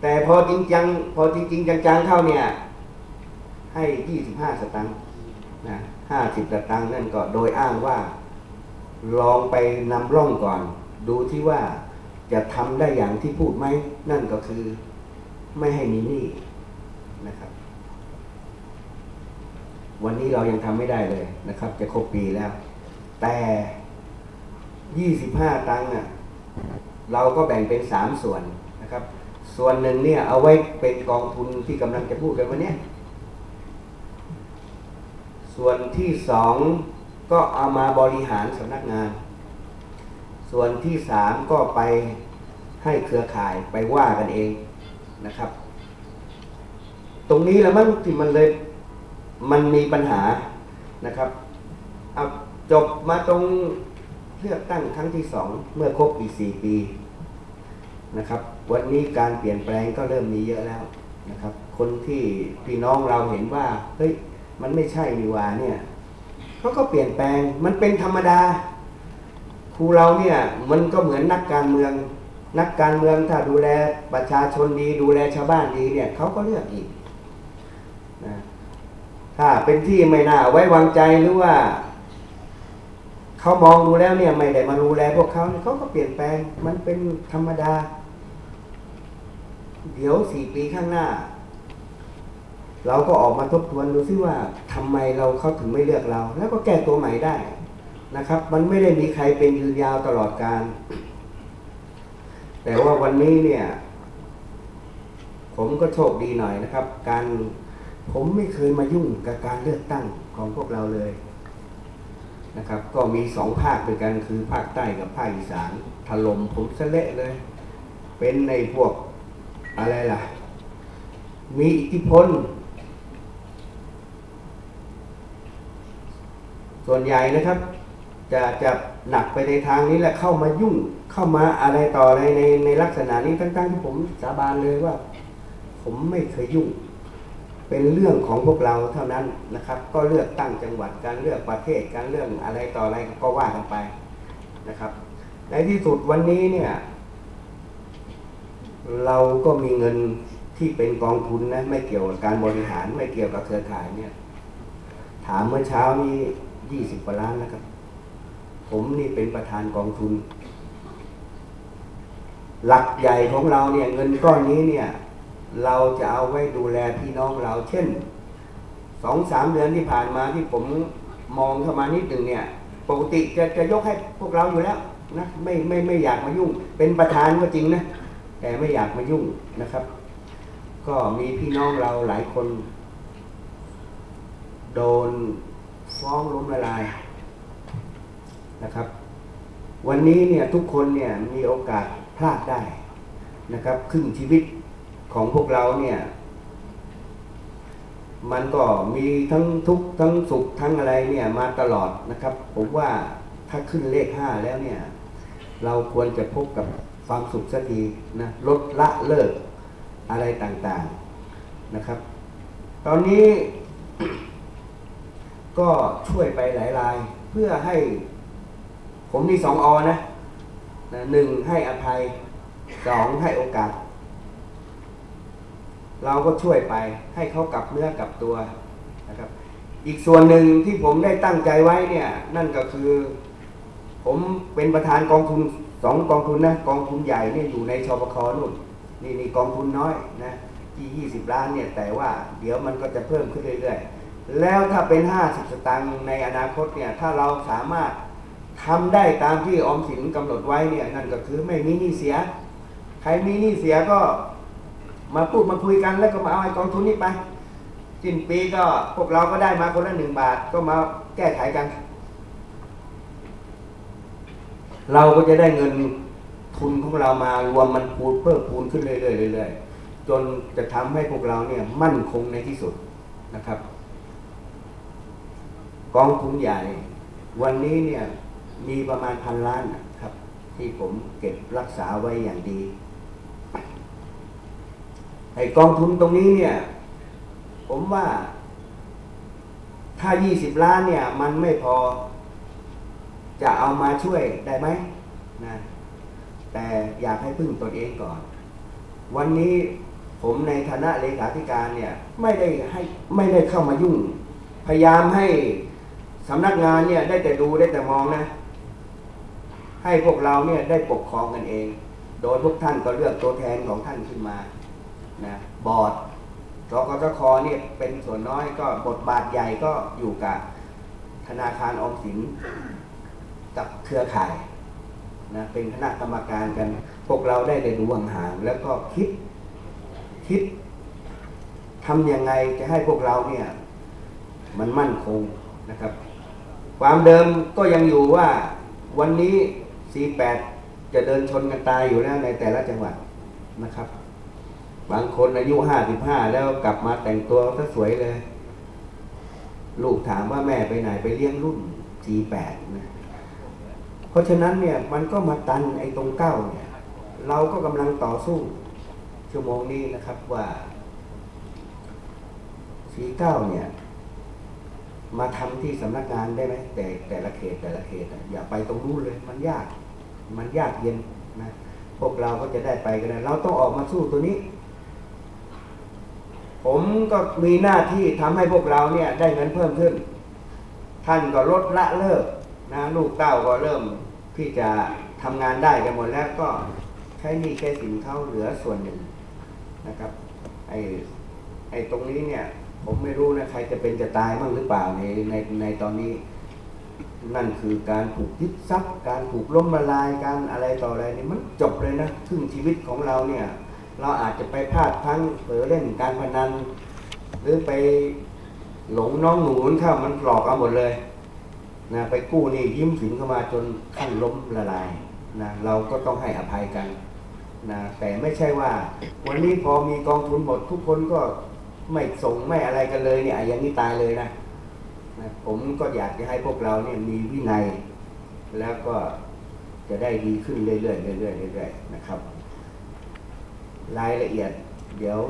แต่พอจริงจังพอจริงจริงจังๆเข้าเนี่ย ให้ยี่สิบห้าสตังค์นะห้าสิบสตังค์นั่นก็โดยอ้างว่า ลองไปนำร่องก่อน ดูที่ว่าจะทำได้อย่างที่พูดไหม นั่นก็คือไม่ให้มีหนี้นะครับ วันนี้เรายังทำไม่ได้เลยนะครับ จะครบปีแล้ว แต่ยี่สิบห้าตังค์อะเราก็แบ่งเป็นสามส่วนนะครับ ส่วนหนึ่งเนี่ยเอาไว้เป็นกองทุนที่กำลังจะพูดกันวันนี้ ส่วนที่สองก็เอามาบริหารสำนักงาน ส่วนที่สามก็ไปให้เครือข่ายไปว่ากันเองนะครับ ตรงนี้แหละมั้งที่มันเลยมันมีปัญหานะครับเอาจบมาตรงเลือกตั้งครั้งที่สองเมื่อครบอีกสี่ปี นะครับ วันนี้การเปลี่ยนแปลงก็เริ่มมีเยอะแล้วนะครับ คนที่พี่น้องเราเห็นว่าเฮ้ยมันไม่ใช่นี่ว่าเนี่ยเขาก็เปลี่ยนแปลงมันเป็นธรรมดาครูเราเนี่ยมันก็เหมือนนักการเมือง นักการเมืองถ้าดูแลประชาชนดี ดูแลชาวบ้านดีเนี่ยเขาก็เลือกอีกนะถ้าเป็นที่ไม่น่าไว้วางใจหรือว่าเขามองดูแล้วเนี่ยไม่ได้มาดูแลพวกเขาเนี่ยเขาก็เปลี่ยนแปลงมันเป็นธรรมดา เดี๋ยวสี่ปีข้างหน้า เราก็ออกมาทบทวนดูซิว่าทำไมเราเขาถึงไม่เลือกเรา แล้วก็แก้ตัวใหม่ได้นะครับ มันไม่ได้มีใครเป็นยืนยาวตลอดการ แต่ว่าวันนี้เนี่ย ผมก็โชคดีหน่อยนะครับ การผมไม่เคยมายุ่งกับการเลือกตั้งของพวกเราเลยนะครับ ก็มีสองภาคด้วยกันคือภาคใต้กับภาคอีสานถล่มผมสะเละเลย เป็นในพวก อะไรล่ะ มีอิทธิพล ส่วนใหญ่นะครับ จะจะหนักไปในทางนี้แหละเข้ามายุ่งเข้ามาอะไรต่ออะไรในในลักษณะนี้ทั้งๆที่ผมสาบานเลยว่า ผมไม่เคยยุ่ง เป็นเรื่องของพวกเราเท่านั้นนะครับ ก็เลือกตั้งจังหวัดการเลือกประเทศการเรื่องอะไรต่ออะไรก็ว่ากันไปนะครับ ในที่สุดวันนี้เนี่ย เราก็มีเงินที่เป็นกองทุนนะไม่เกี่ยวกับการบริหารไม่เกี่ยวกับเครือข่ายเนี่ย ถามเมื่อเช้านี้ยี่สิบกว่าล้านนะครับ ผมนี่เป็นประธานกองทุน หลักใหญ่ของเราเนี่ยเงินก้อนนี้เนี่ย เราจะเอาไว้ดูแลพี่น้องเรา เช่นสองสามเดือนที่ผ่านมาที่ผมมองเข้ามานิดหนึ่งเนี่ย ปกติจะจะยกให้พวกเราอยู่แล้วนะไม่ไม่ไม่อยากมายุ่ง เป็นประธานก็จริงนะ แต่ไม่อยากมายุ่งนะครับ ก็มีพี่น้องเราหลายคน โดนฟ้องล้มละลายนะครับ วันนี้เนี่ยทุกคนเนี่ยมีโอกาสพลาดได้นะครับ ครึ่งชีวิตของพวกเราเนี่ย มันก็มีทั้งทุกข์ทั้งสุขทั้งอะไรเนี่ยมาตลอดนะครับ ผมว่าถ้าขึ้นเลขห้าแล้วเนี่ย เราควรจะพบกับ ความสุขสักทีนะลดละเลิกอะไรต่างๆนะครับ ตอนนี้ก็ช่วยไปหลายราย เพื่อให้ผมมีสองอนะนะหนึ่งให้อภัยสองให้โอกาส เราก็ช่วยไปให้เขากลับเนื้อกลับตัวนะครับ อีกส่วนหนึ่งที่ผมได้ตั้งใจไว้เนี่ย นั่นก็คือ ผมเป็นประธานกองทุน สองกองทุนนะกองทุนใหญ่เนี่ยอยู่ในชปคนู่นนี่นี่กองทุนน้อยนะที่ยี่สิบล้านเนี่ยแต่ว่าเดี๋ยวมันก็จะเพิ่มขึ้นเรื่อยๆ แล้วถ้าเป็นห้าสิบสตางค์ในอนาคตเนี่ยถ้าเราสามารถทำได้ตามที่ออมสินกำหนดไว้เนี่ยนั่นก็คือไม่มีหนี้เสีย ใครมีหนี้เสียก็มาพูดมาคุยกันแล้วก็มาเอาไอ้กองทุนนี้ไปสิ้นปีก็พวกเราก็ได้มาคนละหนึ่งบาทก็มาแก้ไขกัน เราก็จะได้เงินทุนของเรามารวมมันพูนเพิ่มพูนขึ้นเรื่อยๆเรื่อยๆจนจะทำให้พวกเราเนี่ยมั่นคงในที่สุดนะครับ กองทุนใหญ่ วันนี้เนี่ยมีประมาณพันล้านครับ ที่ผมเก็บรักษาไว้อย่างดีไอกองทุนตรงนี้เนี่ย ผมว่าถ้า 20 ล้านเนี่ย มันไม่พอ จะเอามาช่วยได้ไหมนะแต่อยากให้พึ่งตนเองก่อน วันนี้ผมในฐานะเลขาธิการเนี่ยไม่ได้ให้ไม่ได้เข้ามายุ่ง พยายามให้สำนักงานเนี่ยได้แต่ดูได้แต่มองนะ ให้พวกเราเนี่ยได้ปกครองกันเอง โดยพวกท่านก็เลือกตัวแทนของท่านขึ้นมานะบอร์ดสกสคเนี่ยเป็นส่วนน้อยก็บทบาทใหญ่ก็อยู่กับธนาคารออมสิน กับเครือข่ายนะเป็นคณะกรรมการกัน พวกเราได้แต่ดูห่างแล้วก็คิดคิดทำยังไงจะให้พวกเราเนี่ยมันมั่นคงนะครับ ความเดิมก็ยังอยู่ว่าวันนี้ 48 จะเดินชนกันตายอยู่แล้วในแต่ละจังหวัดนะครับ บางคนอายุ 55 แล้วกลับมาแต่งตัวก็สวยเลย ลูกถามว่าแม่ไปไหนไปเลี้ยงรุ่น G8 นะ เพราะฉะนั้นเนี่ยมันก็มาตันไอ้ตรงเก้าเนี่ยเราก็กำลังต่อสู้ ชั่วโมงนี้นะครับว่า49เก้าเนี่ย มาทำที่สำนักงานได้ไหมแต่แต่ละเขตแต่ละเขตอะอย่าไปตรงนู้นเลย มันยาก มันยากเย็นนะพวกเราก็จะได้ไปกันนะเราต้องออกมาสู้ตัวนี้ ผมก็มีหน้าที่ทำให้พวกเราเนี่ย ได้เงินเพิ่มขึ้น ท่านก็ลดละเลิก นะลูกเต้าก็เริ่มที่จะทำงานได้กันหมดแล้วก็ใช้หนี้แค่สินเขาเหลือส่วนหนึ่งนะครับไอ้ไอ้ตรงนี้เนี่ย ผมไม่รู้นะใครจะเป็นจะตายบ้างหรือเปล่าในในในตอนนี้ นั่นคือการถูกยึดทรัพย์ การถูกล้มละลายการอะไรต่ออะไรนี่มันจบเลยนะครึ่งชีวิตของเราเนี่ย เราอาจจะไปพลาดพลั้งเผลอเล่นการพนัน หรือไปหลงน้องหนูนเข้ามันหลอกเอาหมดเลย นะไปกู้นี่ยิ้มสินเข้ามาจนขั้นล้มละลายนะเราก็ต้องให้อภัยกันนะแต่ไม่ใช่ว่า วันนี้พอมีกองทุนหมดทุกคนก็ไม่ส่งไม่อะไรกันเลยเนี่ยอย่างนี้ตายเลยนะนะ ผมก็อยากจะให้พวกเราเนี่ยมีวินัย แล้วก็จะได้ดีขึ้นเรื่อยๆเรื่อยๆเรื่อยๆนะครับ รายละเอียด เดี๋ยว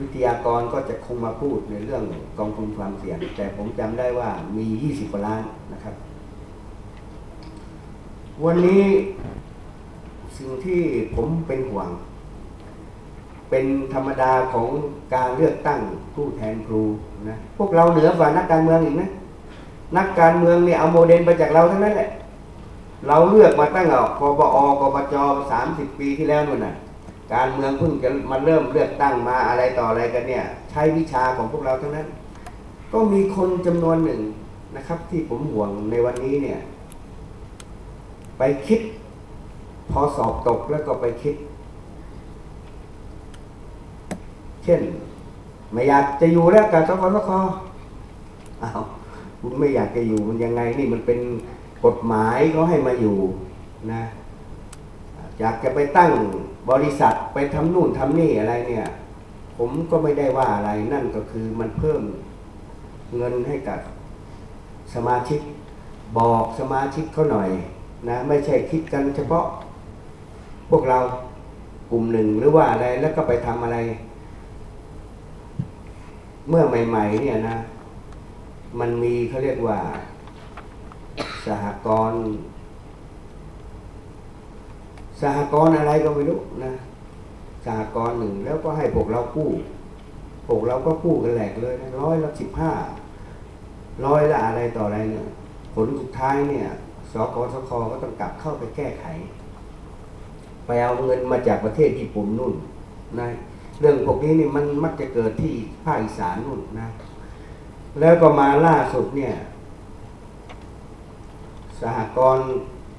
วิทยากรก็จะคงมาพูดในเรื่องกองทุนความเสี่ยง แต่ผมจำได้ว่ามี 20กว่าล้านนะครับ วันนี้สิ่งที่ผมเป็นห่วง เป็นธรรมดาของการเลือกตั้งผู้แทนครูนะพวกเราเหนือกว่านักการเมืองอีกนะนักการเมืองเนี่ยเอาโมเดลมาจากเราทั้งนั้นแหละ เราเลือกมาตั้งเอากบอกบจสามสิบปีที่แล้วนู่นน่ะ การเมืองเพิ่งจะมาเริ่มเลือกตั้งมาอะไรต่ออะไรกันเนี่ย ใช้วิชาของพวกเราทั้งนั้น ก็มีคนจำนวนหนึ่งนะครับ ที่ผมห่วงในวันนี้เนี่ย ไปคิด พอสอบตกแล้วก็ไปคิด เช่น ไม่อยากจะอยู่แล้วกับสคสคอ้าวคุณไม่อยากจะอยู่มันยังไงนี่มันเป็นกฎหมายเขาให้มาอยู่นะอยากจะไปตั้ง บริษัทไปทำนู่นทำนี่อะไรเนี่ย ผมก็ไม่ได้ว่าอะไรนั่นก็คือมันเพิ่มเงินให้กับสมาชิกบอกสมาชิกเขาหน่อยนะไม่ใช่คิดกันเฉพาะ พวกเรากลุ่มหนึ่งหรือว่าอะไรแล้วก็ไปทำอะไร เมื่อใหม่ ๆ เนี่ยนะ มันมีเขาเรียกว่า สหกรณ์ สหกรณ์อะไรก็ไม่รู้นะสหกรณ์หนึ่งแล้วก็ให้พวกเรากู้พวกเราก็กู้กันแหลกเลยร้อยละสิบห้าร้อยละอะไรต่ออะไรเนี่ยผลสุดท้ายเนี่ยสกสคก็ต้องกลับเข้าไปแก้ไข ไปเอาเงินมาจากประเทศญี่ปุ่นนู่นนะเรื่องพวกนี้นี่มันมักจะเกิดที่ภาคอีสานนู่นนะ แล้วก็มาล่าสุดเนี่ย สหกรณ์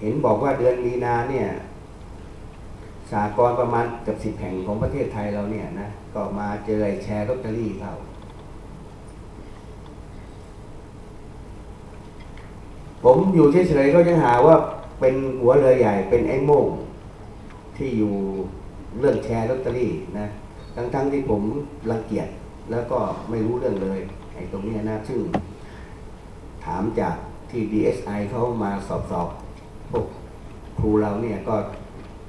เห็นบอกว่าเดือนมีนาเนี่ย สหกรประมาณเกือบสิบแห่งของประเทศไทยเราเนี่ยนะก็มาเจอไอ้แชร์ลอตเตอรี่เขาผมอยู่เฉยๆก็ยังหาว่าเป็นหัวเรือใหญ่เป็นไอ้โม่งที่อยู่เรื่องแชร์ลอตเตอรี่นะทั้งๆที่ผมรังเกียจแล้วก็ไม่รู้เรื่องเลยไอ้ตรงนี้นะซึ่งถามจากที่ DSI เขามาสอบสอบพวกครูเราเนี่ยก็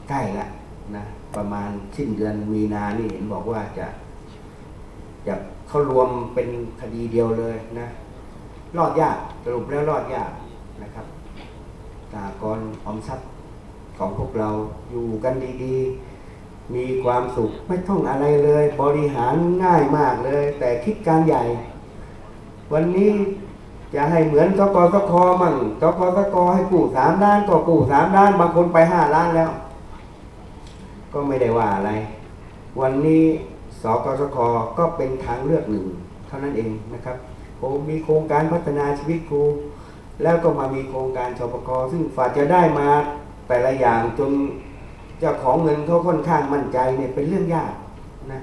ใกล้ละ นะประมาณสิ้นเดือนมีนานี่เห็นบอกว่าจะจะเขารวมเป็นคดีเดียวเลยนะรอดยากสรุปแล้วรอดยากนะครับสากรออมทรัพย์ของพวกเราอยู่กันดีๆ มีความสุขไม่ต้องอะไรเลย บริหารง่ายมากเลย แต่คิดการใหญ่ วันนี้จะให้เหมือนกกสคมั่งกกสคให้กู้สามล้านก็กู้สามล้านบางคนไปห้าล้านแล้ว ก็ไม่ได้ว่าอะไร วันนี้สกสคก็เป็นทางเลือกหนึ่ง เท่านั้นเองนะครับผมมีโครงการพัฒนาชีวิตครู แล้วก็มามีโครงการชปกซึ่งฝาจะได้มาแต่ละอย่างจนเจ้าของเงินเขาค่อนข้างมั่นใจเนี่ยเป็นเรื่องยากนะ